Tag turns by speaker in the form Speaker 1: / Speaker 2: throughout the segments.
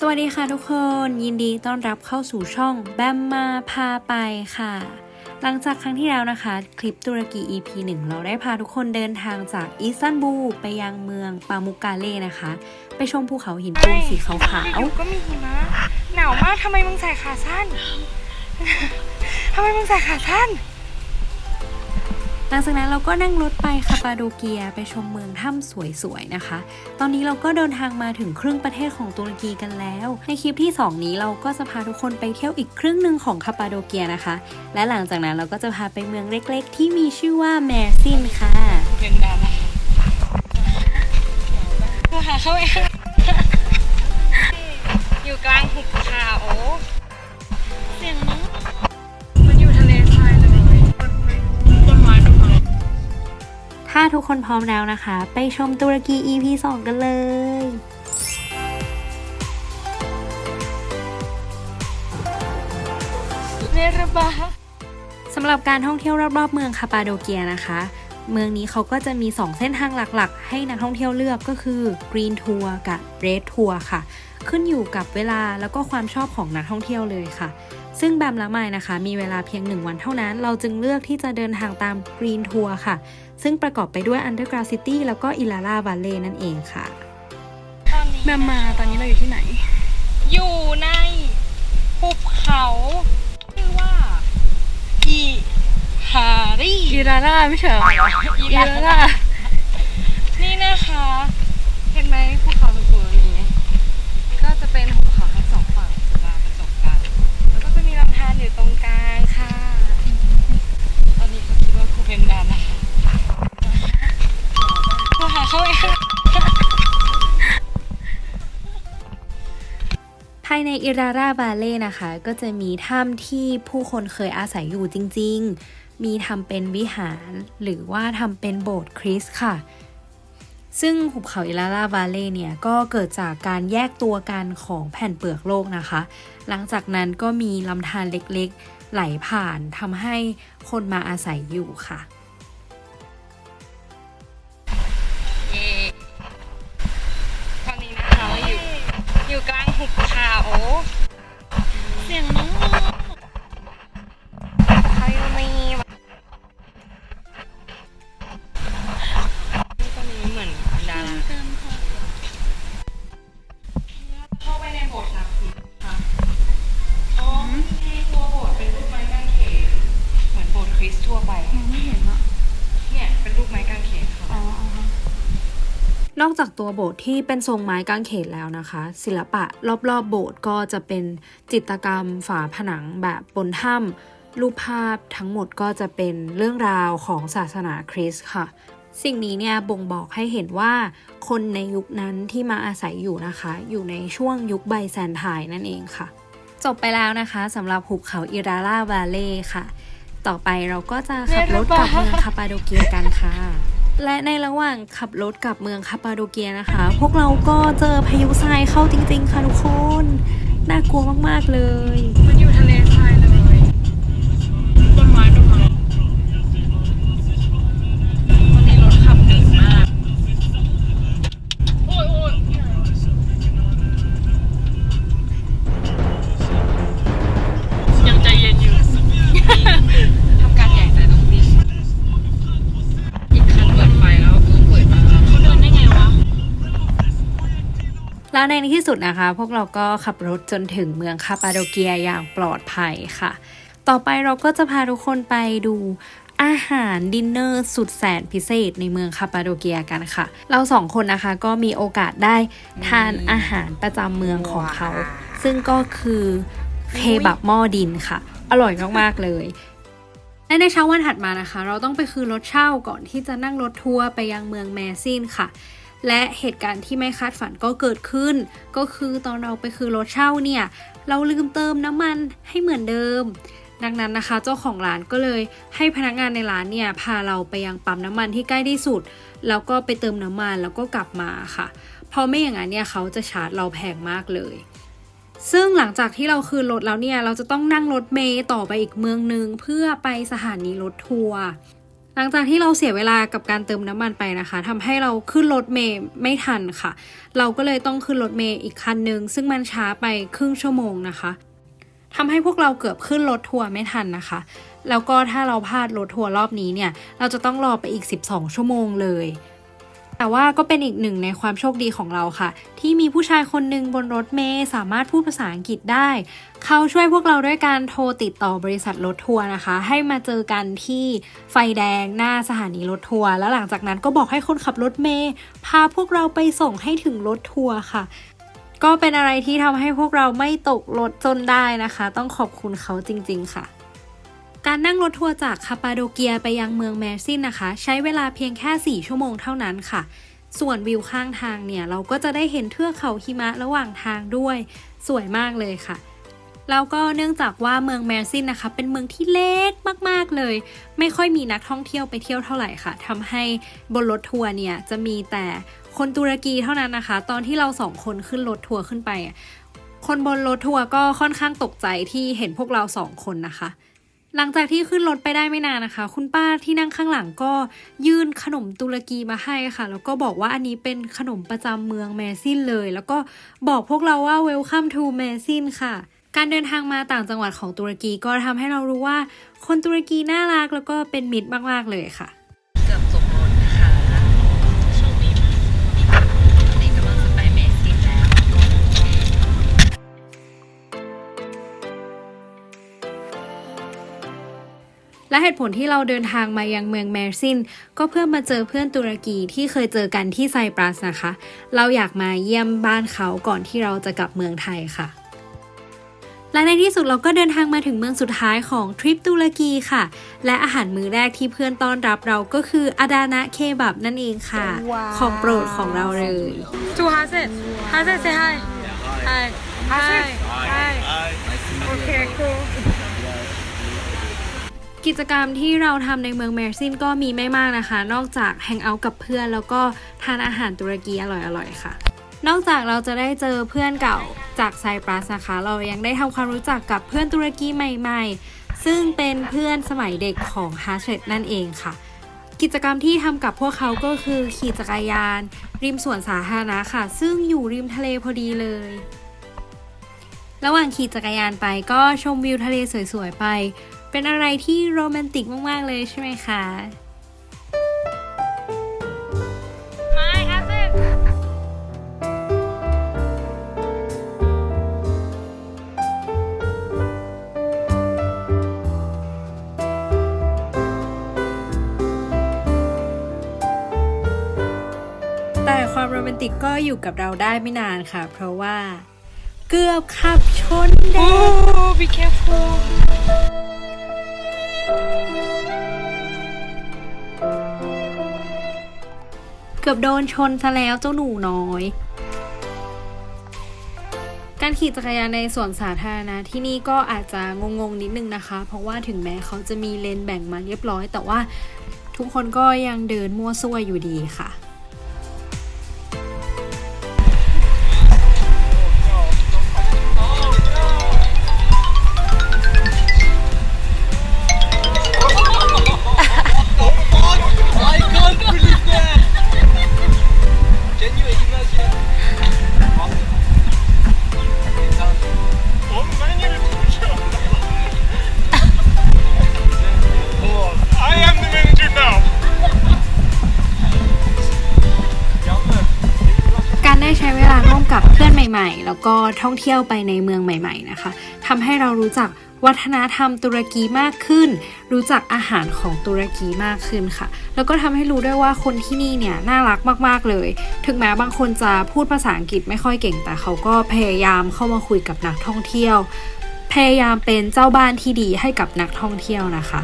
Speaker 1: สวัสดีค่ะทุกคน ยินดีต้อนรับเข้าสู่ช่องแบมมาพาไปค่ะ หลังจากครั้งที่แล้วนะคะ คลิปตุรกี EP 1 เราได้พาทุกคนเดินทางจากอิสตันบูลไปยังเมืองปามุกกาเล่นะคะ ไปชมภูเขาหินปูนสีขาว
Speaker 2: อยู่ๆก็มีหิมะหนาวมากทำไมมึงใส่ขาสั้นทำไมมึงใส่ขาสั้น
Speaker 1: หลังจากนั้นเราก็นั่งรถไปคาปาโดเกียไปชมเมืองถ้ำสวยๆนะคะ ตอนนี้เราก็เดินทางมาถึงครึ่งประเทศของตุรกีกันแล้ว ในคลิปที่ 2 นี้เราก็จะพาทุกคนไปเที่ยวอีกครึ่งหนึ่งของคาปาโดเกียนะคะ และหลังจากนั้นเราก็จะพาไปเมืองเล็กๆ ที่มีชื่อว่าแมร์ซินค่ะ
Speaker 2: เป็นดาราเราหาเขาเองอยู่กลางหุบ ทุ
Speaker 1: กคนพร้อมแล้วนะคะ ไปชมตุรกี EP 2 กันเลย
Speaker 2: เนรบา
Speaker 1: สำหรับการท่องเที่ยวรอบๆเมืองคาปาโดเกียนะคะ เมืองนี้เขาก็จะมี 2 เส้นทางหลักๆ ให้นักท่องเที่ยวเลือกก็คือ Green Tour กับ Red Tour ค่ะ ขึ้นอยู่กับเวลาแล้วก็ความชอบของนักท่องเที่ยวเลยค่ะ ซึ่งแบมละไมนะคะ มีเวลาเพียง 1 วันเท่านั้น เราจึงเลือกที่จะเดินทางตาม Green Tour ค่ะ ซึ่งประกอบไปด้วย Underground City แล้วก็ Ilara Valley นั่นเองค่ะ
Speaker 2: ตอนนี้
Speaker 3: แบมมาตอนนี้เราอยู่ที่ไหน
Speaker 2: อยู่ใน รี
Speaker 3: อีราร่าไม่ใช่เหรอ
Speaker 2: อีลา
Speaker 3: ราร่า
Speaker 2: นี่นะคะ เห็นไหมภูเขาสูงๆนี้ ก็จะเป็นหุบเขาทั้งสองฝั่งมาประจบกัน แล้วก็จะมีลำธารอยู่ตรงกลางค่ะ ตอนนี้เขาคิดว่าครูเป็นดานนะคะครูหาเขาเอง
Speaker 1: ภายในอิราราบาเล่นะคะ ก็จะมีถ้ำที่ผู้คนเคยอาศัยอยู่จริง ๆ มีทำเป็นวิหารหรือว่าทำเป็นโบสถ์คริสต์ค่ะ ซึ่งหุบเขาอิลาลาบาเล่เนี่ยก็เกิดจากการแยกตัวกันของแผ่นเปลือกโลกนะคะ หลังจากนั้นก็มีลำธารเล็กๆ ไหลผ่านทำให้คนมาอาศัยอยู่ค่ะ
Speaker 2: อก
Speaker 1: จากตัวโบสถ์ที่เป็นทรงไม้กางเขนแล้วนะคะ ศิลปะรอบๆโบสถ์ก็จะเป็นจิตรกรรมฝาผนังแบบบนถ้ำรูปภาพทั้งหมดก็จะเป็นเรื่องราวของศาสนาคริสต์ค่ะ สิ่งนี้เนี่ยบ่งบอกให้เห็นว่าคนในยุคนั้นที่มาอาศัยอยู่นะคะ อยู่ในช่วงยุคไบแซนไทน์นั่นเองค่ะ จบไปแล้วนะคะสำหรับหุบเขาอิราราบาเล่ค่ะ ต่อไปเราก็จะขับรถกลับเมืองคาปาโดเกียกันค่ะ และในระหว่างขับรถกลับเมืองคาปาโดเกียนะคะ พวกเราก็เจอพายุทรายเข้าจริง ๆ ค่ะทุกคน น่ากลัวมาก ๆ เลย
Speaker 2: มันอยู่ทะเล แล้ว
Speaker 1: ในที่สุดนะคะ พวกเราก็ขับรถจนถึงเมืองคาปาโดเกียอย่างปลอดภัยค่ะ ต่อไปเราก็จะพาทุกคนไปดูอาหารดินเนอร์สุดแสนพิเศษในเมืองคาปาโดเกียกันค่ะ เราสองคนนะคะก็มีโอกาสได้ทานอาหารประจำเมืองของเขา ซึ่งก็คือเคบับหม้อดินค่ะ อร่อยมาก ๆ เลยและในเช้าวันถัดมานะคะ เราต้องไปคืนรถเช่าก่อนที่จะนั่งรถทัวร์ไปยังเมืองแมซินค่ะ และเหตุการณ์ที่ไม่คาดฝันก็เกิดขึ้น ก็คือตอนเราไปคืนรถเช่าเนี่ย เราลืมเติมน้ำมันให้เหมือนเดิม ดังนั้นนะคะ เจ้าของร้านก็เลยให้พนักงานในร้านเนี่ยพาเราไปยังปั๊มน้ำมันที่ใกล้ที่สุด แล้วก็ไปเติมน้ำมันแล้วก็กลับมาค่ะ เพราะไม่อย่างนั้นเนี่ยเขาจะชาร์จเราแพงมากเลยซึ่งหลังจากที่เราคืนรถแล้วเนี่ย เราจะต้องนั่งรถเมย์ต่อไปอีกเมืองหนึ่งเพื่อไปสถานีรถทัวร์ หลังจากที่เราเสียเวลากับการเติมน้ำมันไปนะคะทำให้เราขึ้นรถเมย์ไม่ทันค่ะ เราก็เลยต้องขึ้นรถเมย์อีกคันหนึ่งซึ่งมันช้าไปครึ่งชั่วโมงนะคะทำให้พวกเราเกือบขึ้นรถทัวร์ไม่ทันนะคะ แล้วก็ถ้าเราพลาดรถทัวร์รอบนี้เนี่ย เราจะต้องรอไปอีก 12 ชั่วโมงเลย แต่ว่าก็เป็นอีกหนึ่งในความโชคดีของเราค่ะ ที่มีผู้ชายคนหนึ่งบนรถเมย์สามารถพูดภาษาอังกฤษได้ เขาช่วยพวกเราด้วยการโทรติดต่อบริษัทรถทัวร์นะคะ ให้มาเจอกันที่ไฟแดงหน้าสถานีรถทัวร์แล้วหลังจากนั้นก็บอกให้คนขับรถเมย์พาพวกเราไปส่งให้ถึงรถทัวร์ค่ะก็เป็นอะไรที่ทำให้พวกเราไม่ตกรถจนได้นะคะ ต้องขอบคุณเขาจริง ๆ ค่ะ การนั่งรถทัวร์จากคาปาโดเกียไปยังเมืองแมร์ซินนะคะ ใช้เวลาเพียงแค่ 4 ชั่วโมงเท่านั้นค่ะ ส่วนวิวข้างทางเนี่ย เราก็จะได้เห็นเทือกเขาหิมะระหว่างทางด้วย สวยมากเลยค่ะแล้วก็เนื่องจากว่าเมืองแมร์ซินนะคะ เป็นเมืองที่เล็กมาก ๆ เลย ไม่ค่อยมีนักท่องเที่ยวไปเที่ยวเท่าไหร่ค่ะทำให้บนรถทัวร์เนี่ยจะมีแต่คนตุรกีเท่านั้นนะคะ ตอนที่เราสองคนขึ้นรถทัวร์ขึ้นไป คนบนรถทัวร์ก็ค่อนข้างตกใจที่เห็นพวกเราสองคนนะคะ หลังจากที่ขึ้นรถไปได้ไม่นานนะคะ คุณป้าที่นั่งข้างหลังก็ยื่นขนมตุรกีมาให้ค่ะ แล้วก็บอกว่าอันนี้เป็นขนมประจำเมืองแมซินเลย แล้วก็บอกพวกเราว่า welcome to แมซินค่ะ การเดินทางมาต่างจังหวัดของตุรกีก็ทำให้เรารู้ว่า คนตุรกีน่ารักแล้วก็เป็นมิตรมากๆเลยค่ะ
Speaker 2: และ
Speaker 1: เหตุผลที่เราเดินทางมายังเมืองแมร์ซิน ก็เพื่อมาเจอเพื่อนตุรกีที่เคยเจอกันที่ไซปรัสนะคะ เราอยากมาเยี่ยมบ้านเขาก่อนที่เราจะกลับเมืองไทยค่ะ และในที่สุดเราก็เดินทางมาถึงเมืองสุดท้ายของทริปตุรกีค่ะ และอาหารมื้อแรกที่เพื่อนต้อนรับเราก็คืออาดานะเคบับนั่นเองค่ะ ของโปรดของเราเลย
Speaker 2: To Hazet Hazet say hi Hi Hazet Hi Okay cool
Speaker 1: กิจกรรมที่เราทำในเมืองแมร์ซินก็มีไม่มากนะคะ นอกจากแฮงเอาท์กับเพื่อน แล้วก็ทานอาหารตุรกีอร่อยๆค่ะ นอกจากเราจะได้เจอเพื่อนเก่าจากไซปรัสนะคะ เรายังได้ทำความรู้จักกับเพื่อนตุรกีใหม่ๆ ซึ่งเป็นเพื่อนสมัยเด็กของฮาร์เชตนั่นเองค่ะกิจกรรมที่ทำกับพวกเขาก็คือขี่จักรยาน ริมสวนสาธารณะค่ะ ซึ่งอยู่ริมทะเลพอดีเลย ระหว่างขี่จักรยานไปก็ชมวิวทะเลสวยๆไป เป็นอะไรที่โรแมนติกมาก ๆ เลยใช่ไหมคะ
Speaker 2: My Hazet
Speaker 1: แต่ความโรแมนติกก็อยู่กับเราได้ไม่นานค่ะ เพราะว่าเกือบขับชนเด็ก
Speaker 2: Oh be careful
Speaker 1: กือบโดนชนซะแล้วเจ้าหนูน้อย การขี่จักรยานในสวนสาธารณะที่นี่ก็อาจจะงงๆนิดนึงนะคะ เพราะว่าถึงแม้เขาจะมีเลนแบ่งมาเรียบร้อย แต่ว่าทุกคนก็ยังเดินมั่วซั่วอยู่ดีค่ะ หม่ๆ แล้วก็ท่องเที่ยวไปในเมืองใหม่ ๆ นะคะทำให้เรารู้จักวัฒนธรรมตุรกีมากขึ้น รู้จักอาหารของตุรกีมากขึ้นค่ะ แล้วก็ทำให้รู้ด้วยว่าคนที่นี่เนี่ยน่ารักมากๆเลย ถึงแม้บางคนจะพูดภาษาอังกฤษไม่ค่อยเก่ง แต่เขาก็พยายามเข้ามาคุยกับนักท่องเที่ยว พยายามเป็นเจ้าบ้านที่ดีให้กับนักท่องเที่ยวนะคะ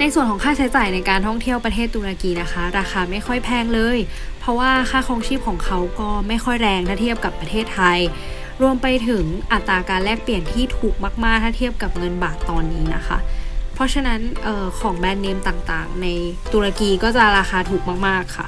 Speaker 1: ในส่วนของค่าใช้จ่ายในการท่องเที่ยวประเทศตุรกีนะคะ ราคาไม่ค่อยแพงเลย เพราะว่าค่าครองชีพของเขาก็ไม่ค่อยแรงถ้าเทียบกับประเทศไทย รวมไปถึงอัตราการแลกเปลี่ยนที่ถูกมากๆ ถ้าเทียบกับเงินบาทตอนนี้นะคะ เพราะฉะนั้นออของแบรนด์เนมต่างๆ ในตุรกีก็จะราคาถูกมากๆค่ะ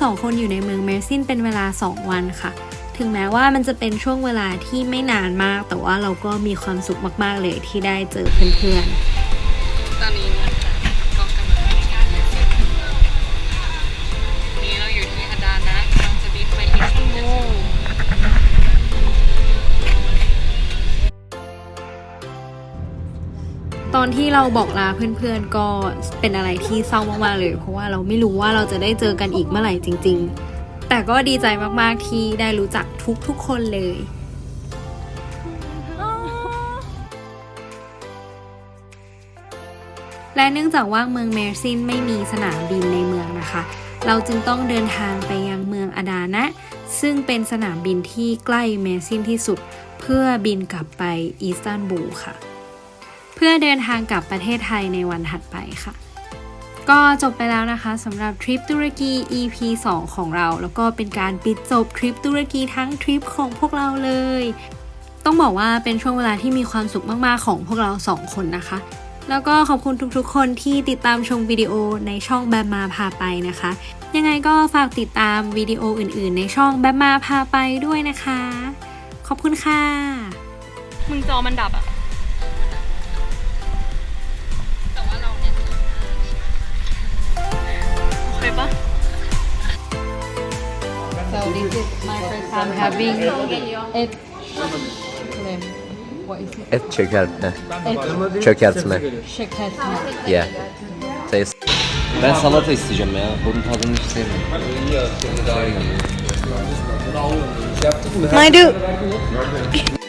Speaker 2: ส
Speaker 1: องคนอยู่ในเมืองเมอร์ซินเป็นเวลา 2 วันค่ะ ถึงแม้ว่ามันจะเป็นช่วงเวลาที่ไม่นานมาก แต่ว่าเราก็มีความสุขมาก ๆ เลยที่ได้เจอเพื่อนๆ
Speaker 2: ตอนนี้ อน
Speaker 1: ที่เราบอกลาเพื่อนๆก็เป็นอะไรที่เศร้ามากๆเลย เพราะว่าเราไม่รู้ว่าเราจะได้เจอกันอีกเมื่อไหร่จริง ๆ แต่ก็ดีใจมากๆที่ได้รู้จักทุกๆคนเลยและเนื่องจากว่าเมืองเมอร์ซินไม่มีสนามบินในเมืองนะคะ เราจึงต้องเดินทางไปยังเมืองอาดานะ ซึ่งเป็นสนามบินที่ใกล้เมอร์ซินที่สุด เพื่อบินกลับไปอิสตันบูลค่ะ พื่อเดินทางกลับประเทศไทยในวันถัดไปค่ะ ก็จบไปแล้วนะคะสำหรับทริปตุรกี EP 2 ของเรา แล้วก็เป็นการปิดจบทริปตุรกีทั้งทริปของพวกเราเลย ต้องบอกว่าเป็นช่วงเวลาที่มีความสุขมาก ๆ ของพวกเราสองคนนะคะ แล้วก็ขอบคุณทุกๆ คนที่ติดตามชมวิดีโอในช่องแบมมาพาไปนะคะ ยังไงก็ฝากติดตามวิดีโออื่น ๆ ในช่องแบมมาพาไปด้วยนะคะ ขอบคุณค่ะ
Speaker 3: มึงจอมันดับอะ
Speaker 2: this is my first time having it claim what is it
Speaker 4: Et çökertme. Çökertme.
Speaker 2: şekertme
Speaker 4: Yeah. Taste. Ben salata isteyeceğim ya. Bunun tadını hiç sevmiyorum.
Speaker 3: Dude